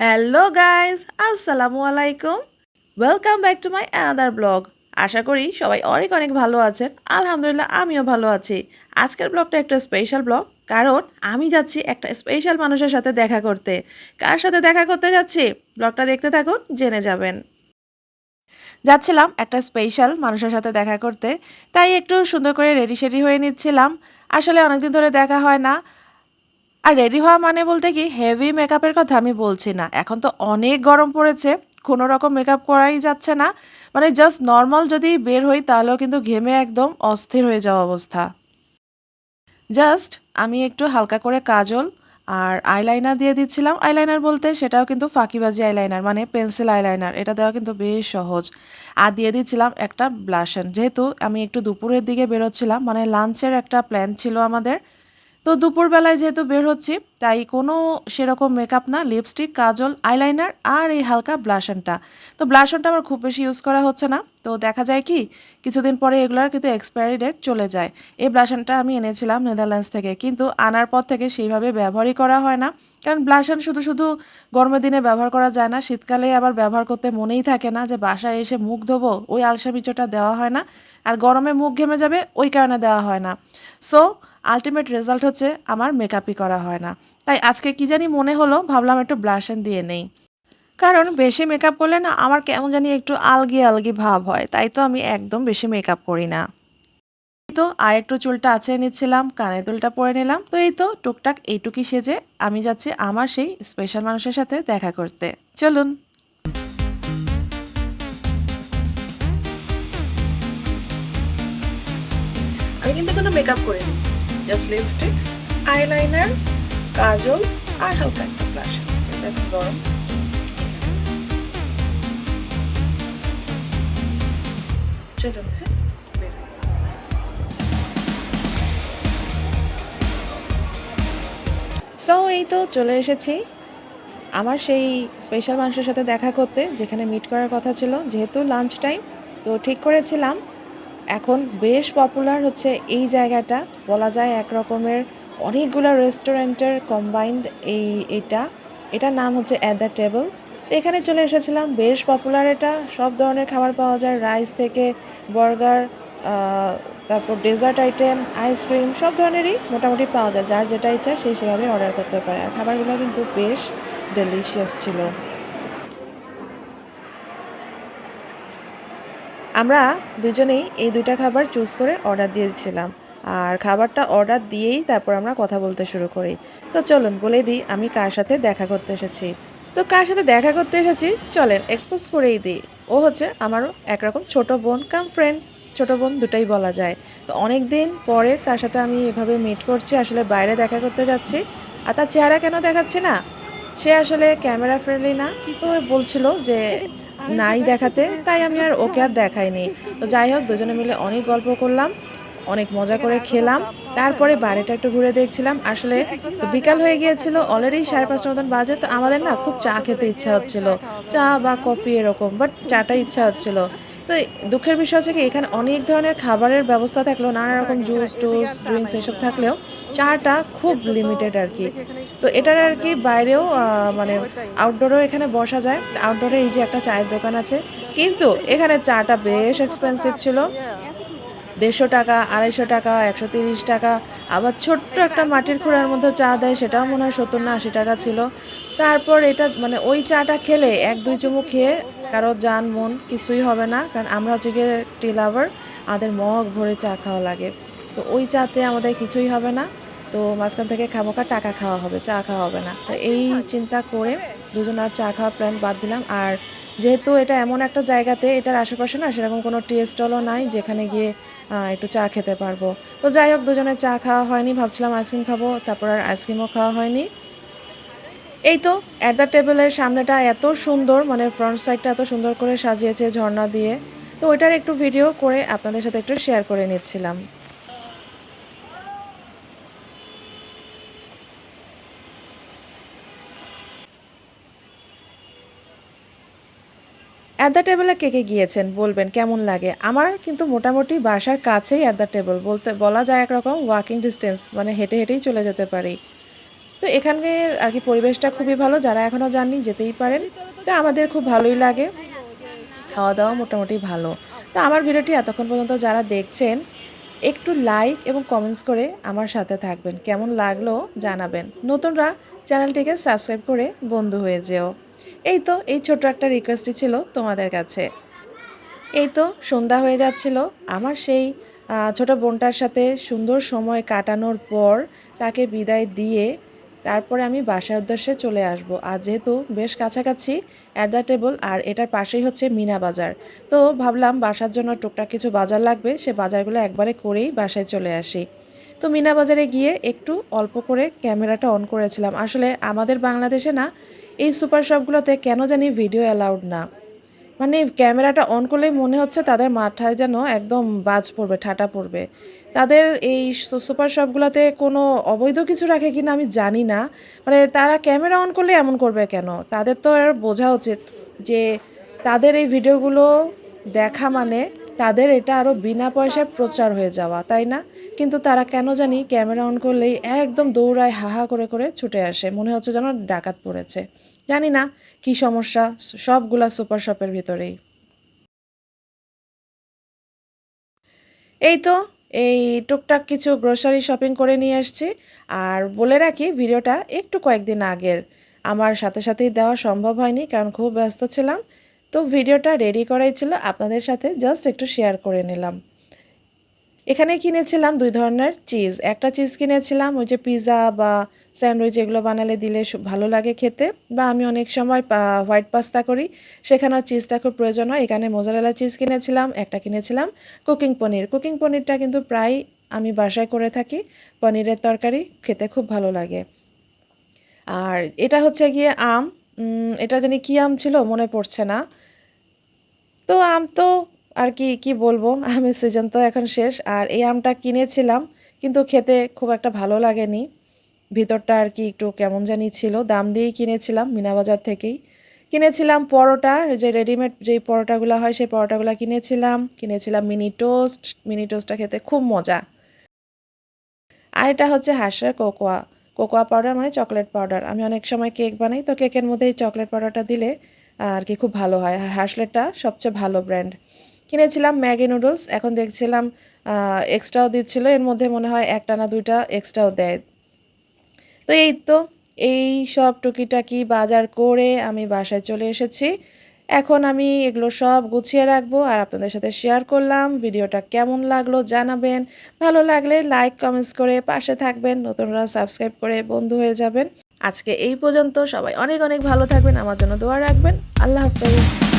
Hello guys আসসালামু আলাইকুম welcome back to my another blog আশা করি সবাই অনেক অনেক ভালো আছেন। আলহামদুলিল্লাহ, আমিও ভালো আছি। আজকের ব্লগটা একটা স্পেশাল ব্লগ কারণ আমি যাচ্ছি একটা স্পেশাল মানুষের সাথে দেখা করতে। কার সাথে দেখা করতে যাচ্ছি? ব্লগটা দেখতে থাকুন, জেনে যাবেন। যাচ্ছিলাম একটা স্পেশাল মানুষের সাথে দেখা করতে। তাই একটু সুন্দর করে রেডি শেডি হয়ে নিচ্ছিলাম। আসলে অনেকদিন ধরে দেখা হয় না। আর রেডি হওয়া মানে বলতে কি হেভি মেকআপের কথা আমি বলছি না। এখন তো অনেক গরম পড়েছে, কোনো রকম মেকআপ করাই যাচ্ছে না। মানে জাস্ট নর্মাল যদি বের হই, তাহলেও কিন্তু ঘেমে একদম অস্থির হয়ে যাওয়া অবস্থা। জাস্ট আমি একটু হালকা করে কাজল আর আইলাইনার দিয়ে দিচ্ছিলাম। আইলাইনার বলতে সেটাও কিন্তু ফাঁকিবাজি আইলাইনার মানে পেন্সিল আইলাইনার এটা দেওয়া কিন্তু বেশ সহজ। আর দিয়ে দিচ্ছিলাম একটা ব্লাশন যেহেতু আমি একটু দুপুরের দিকে বেরোচ্ছিলাম মানে লাঞ্চের একটা প্ল্যান ছিল আমাদের তো দুপুরবেলায় যেহেতু বের হচ্ছি, তাই কোনো সেরকম মেকআপ না লিপস্টিক কাজল আইলাইনার আর এই হালকা ব্লাশনটা তো ব্লাশনটা আমার খুব বেশি ইউজ করা হচ্ছে না। তো দেখা যায় কি, কিছুদিন পরে এগুলোর কিন্তু এক্সপায়ারি ডেট চলে যায়। এই ব্লাশনটা আমি এনেছিলাম নেদারল্যান্ডস থেকে, কিন্তু আনার পর থেকে সেইভাবে ব্যবহারই করা হয় না। কারণ ব্লাশন শুধু শুধু গরমের দিনে ব্যবহার করা যায় না, শীতকালে আবার ব্যবহার করতে মনেই থাকে না যে বাসায় এসে মুখ ধোবো, ওই আলসা বিচোটা দেওয়া হয় না। আর গরমে মুখ ঘেমে যাবে, ওই কারণে দেওয়া হয় না। সো আলটিমেট রেজাল্ট হচ্ছে আমার মেকআপই করা হয় না। তাই আজকে কি জানি মনে হলো, ভাবলাম একটু ব্লাশন দিয়ে নেই। কারণ বেশি মেকআপ করলে না আমার কেমন জানি একটু আলগি আলগি ভাব হয়, তাই তো আমি একদম বেশি মেকআপ করি না। তো আর একটু চুলটা আঁচড়ে নিচ্ছিলাম, কানের দুলটা পরে নিলাম, তো এই তো টুকটাক এইটুকি সেজে আমি যাচ্ছি আমার সেই স্পেশাল মানুষের সাথে দেখা করতে। চলুন। আমি কিন্তু কোনো মেকআপ করিনি। জাস্ট লিপস্টিক আইলাইনার কাজল, আর হালকা একটা ব্লাশ এখন গরম। সো এই তো চলে এসেছি। আমার সেই স্পেশাল মানুষের সাথে দেখা করতে, যেখানে মিট করার কথা ছিল, যেহেতু লাঞ্চ টাইম তো ঠিক করেছিলাম। এখন বেশ পপুলার হচ্ছে এই জায়গাটা। বলা যায় এক রকমের অনেকগুলো রেস্টুরেন্টের কম্বাইন্ড এই এটা। এটার নাম হচ্ছে অ্যাট দ্য টেবল এখানে চলে এসেছিলাম, বেশ পপুলার এটা। সব ধরনের খাবার পাওয়া যায়। রাইস থেকে বার্গার তারপর ডেজার্ট আইটেম আইসক্রিম সব ধরনেরই মোটামুটি পাওয়া যায়। যার যেটা ইচ্ছা সে সেভাবে অর্ডার করতে পারে। আর খাবারগুলো কিন্তু বেশ ডেলিশিয়াস ছিল। আমরা দুজনেই এই দুইটা খাবার চুজ করে অর্ডার দিয়েছিলাম। আর খাবারটা অর্ডার দিয়েই তারপর আমরা কথা বলতে শুরু করি। তো চলুন বলে দিই, আমি কার সাথে দেখা করতে এসেছি। তো কার সাথে দেখা করতে এসেছি? চলেন এক্সপোজ করেই দিই। ও হচ্ছে আমারও একরকম ছোট বোন কাম ফ্রেন্ড ছোট বোন দুটাই বলা যায়। তো অনেক দিন পরে তার সাথে আমি এভাবে মিট করছি, আসলে বাইরে দেখা করতে যাচ্ছি। আর তার চেহারা কেন দেখাচ্ছে না? সে আসলে ক্যামেরা ফ্রেন্ডলি না। তো বলছিল যে নাই দেখাতে, তাই আমি আর ওকে আর দেখাইনি। তো যাই হোক, দুজনে মিলে অনেক গল্প করলাম, অনেক মজা করে খেলাম। তারপরে বাড়িটা একটু ঘুরে দেখছিলাম। আসলে বিকাল হয়ে গিয়েছিল, অলরেডি সাড়ে পাঁচটা মতন বাজে, তো আমাদের না খুব চা খেতে ইচ্ছা হচ্ছিল। চা বা কফি এরকম বাট চাটা ইচ্ছা হচ্ছিল। তো দুঃখের বিষয় হচ্ছে কি, এখানে অনেক ধরনের খাবারের ব্যবস্থা থাকলেও, নানা রকম জুস টুস ড্রিঙ্কস এসব থাকলেও, চাটা খুব লিমিটেড আর কি। তো এটার আর কি বাইরেও মানে আউটডোরেও এখানে বসা যায়। আউটডোরে এই যে একটা চায়ের দোকান আছে। কিন্তু এখানে চাটা বেশ এক্সপেন্সিভ ছিল। দেড়শো টাকা, আড়াইশো টাকা, একশো তিরিশ টাকা। আবার ছোট্ট একটা মাটির খোঁড়ার মধ্যে চা দেয়, সেটাও মনে হয় সত্তর না আশি টাকা ছিল। তারপর এটা মানে ওই চাটা খেলে এক, দুই চুমুক খেয়ে কারও যান, মন কিছুই হবে না। কারণ আমরা হচ্ছে গিয়ে টি লাভার আমাদের মগ ভরে চা খাওয়া লাগে। তো ওই চাতে আমাদের কিছুই হবে না। তো মাঝখান থেকে খামোকা টাকা খাওয়া হবে, চা খাওয়া হবে না। তো এই চিন্তা করে দুজন আর চা খাওয়া প্ল্যান বাদ দিলাম। আর যেহেতু এটা এমন একটা জায়গাতে এটার আশেপাশে না সেরকম কোনো টি স্টলও নাই, যেখানে গিয়ে একটু চা খেতে পারব। তো যাই হোক দুজনে চা খাওয়া হয়নি, ভাবছিলাম আইসক্রিম খাব, তারপর আর আইসক্রিমও খাওয়া হয়নি। এই তো অ্যাট দ্য টেবিলের সামনেটা এত সুন্দর মানে ফ্রন্ট সাইডটা এত সুন্দর করে সাজিয়েছে ঝর্ণা দিয়ে। তো ওইটার একটু ভিডিও করে আপনাদের সাথে একটু শেয়ার করে নিচ্ছিলাম। অ্যাট দ্য টেবলে কে কে গিয়েছেন? বলবেন, কেমন লাগে? আমার কিন্তু মোটামুটি বাসার কাছেই অ্যাট দ্য টেবল বলতে, বলা যায় একরকম ওয়াকিং ডিস্টেন্স মানে হেঁটে হেঁটেই চলে যেতে পারি। তো এখানের আর কি পরিবেশটা খুবই ভালো, যারা এখনও যাননি যেতেই পারেন। তো আমাদের খুব ভালোই লাগে। খাওয়া দাওয়া মোটামুটি ভালো। তো আমার ভিডিওটি এতক্ষণ পর্যন্ত যারা দেখছেন, একটু লাইক এবং কমেন্টস করে আমার সাথে থাকবেন। কেমন লাগল জানাবেন। নতুনরা চ্যানেলটিকে সাবস্ক্রাইব করে বন্ধু হয়ে যেও। এই তো, এই ছোট একটা রিকোয়েস্টই ছিল তোমাদের কাছে। এই তো, সন্ধ্যা হয়ে যাচ্ছিল। আমার সেই ছোট বোনটার সাথে সুন্দর সময় কাটানোর পর তাকে বিদায় দিয়ে তারপরে আমি বাসার উদ্দেশ্যে চলে আসব। আর যেহেতু বেশ কাছাকাছি অ্যাট দ্য টেবল আর এটার পাশেই হচ্ছে মিনা বাজার। তো ভাবলাম বাসার জন্য টুকটাক কিছু বাজার লাগবে, সে বাজারগুলো একবারে করেই বাসায় চলে আসি। তো মিনা বাজারে গিয়ে একটু অল্প করে ক্যামেরাটা অন করেছিলাম। আসলে আমাদের বাংলাদেশে না এই সুপার শপগুলোতে কেন জানি ভিডিও অ্যালাউড না। মানে ক্যামেরাটা অন করলেই মনে হচ্ছে তাদের মাথায় যেন একদম বাজ পড়বে, ঠাটা পড়বে। তাদের এই সুপার শপগুলোতে কোনো অবৈধ কিছু রাখে কিনা আমি জানি না। মানে তারা ক্যামেরা অন করলে এমন করবে কেন? তাদের তো আর বোঝা উচিত যে তাদের এই ভিডিওগুলো দেখা মানে তাদের এটা আরও বিনা পয়সায় প্রচার হয়ে যাওয়া, তাই না? কিন্তু তারা কেন জানি ক্যামেরা অন করলেই একদম দৌড়ায় হাহা করে করে ছুটে আসে। মনে হচ্ছে যেন ডাকাত পড়েছে। জানি না কি সমস্যা, সবগুলা সুপার শপের ভিতরেই। এই তো এই টুকটাক কিছু গ্রোসারি শপিং করে নিয়ে এসেছি আর বলে রাখি, ভিডিওটা একটু কয়েকদিন আগের। আমার সাথে সাথেই দেওয়া সম্ভব হয়নি, কারণ খুব ব্যস্ত ছিলাম। তো ভিডিওটা রেডি করাই ছিল, আপনাদের সাথে জাস্ট একটু শেয়ার করে নিলাম। এখানে কিনেছিলাম দুই ধরনের চিজ। একটা চিজ কিনেছিলাম, ওই যে পিৎজা বা স্যান্ডউইচ এগুলো বানালে দিলে ভালো লাগে খেতে বা আমি অনেক সময় হোয়াইট পাস্তা করি, সেখানেও চিজটা খুব প্রয়োজন হয়। এখানে মোজারেলা চিজ কিনেছিলাম, একটা কিনেছিলাম কুকিং পনির। কুকিং পনিরটা কিন্তু প্রায় আমি বাসায় করে থাকি, পনিরের তরকারি খেতে খুব ভালো লাগে। আর এটা হচ্ছে গিয়ে আম। এটা জানি কী আম ছিল মনে পড়ছে না। তো আম তো আর কি কি বলব? আমের সিজন তো এখন শেষ। আর এই আমটা কিনেছিলাম, কিন্তু খেতে খুব একটা ভালো লাগেনি। ভিতরটা আর কি একটু কেমন জানি ছিল। দাম দিয়েই কিনেছিলাম মিনা বাজার থেকেই। কিনেছিলাম পরোটা যে রেডিমেড যে পরোটাগুলো হয়, সেই পরোটাগুলো কিনেছিলাম। কিনেছিলাম মিনি টোস্ট মিনি টোস্টটা খেতে খুব মজা। আর এটা হচ্ছে হাঁসের কোকোয়া। কোকোয়া পাউডার মানে চকলেট পাউডার আমি অনেক সময় কেক বানাই, তো কেকের মধ্যে এই চকলেট পাউডারটা দিলে আর কি খুব ভালো হয়। আর হাসলেটটা সবচেয়ে ভালো ব্র্যান্ড কিনেছিলাম ম্যাগি নুডলস, এখন দেখছিলাম এক্সট্রাও দিচ্ছিল, এর মধ্যে মনে হয় একটা না দুইটা এক্সট্রাও দেয়। তো এই তো, এই সব টুকিটাকি বাজার করে আমি বাসায় চলে এসেছি। এখন আমি এগুলো সব গুছিয়ে রাখব আর আপনাদের সাথে শেয়ার করলাম। ভিডিওটা কেমন লাগল জানাবেন। ভালো লাগলে লাইক কমেন্টস করে পাশে থাকবেন। নতুনরা সাবস্ক্রাইব করে বন্ধু হয়ে যাবেন। আজকে এই পর্যন্ত সবাই অনেক অনেক ভালো থাকবেন। আমার জন্য দোয়া রাখবেন। আল্লাহ হাফেজ।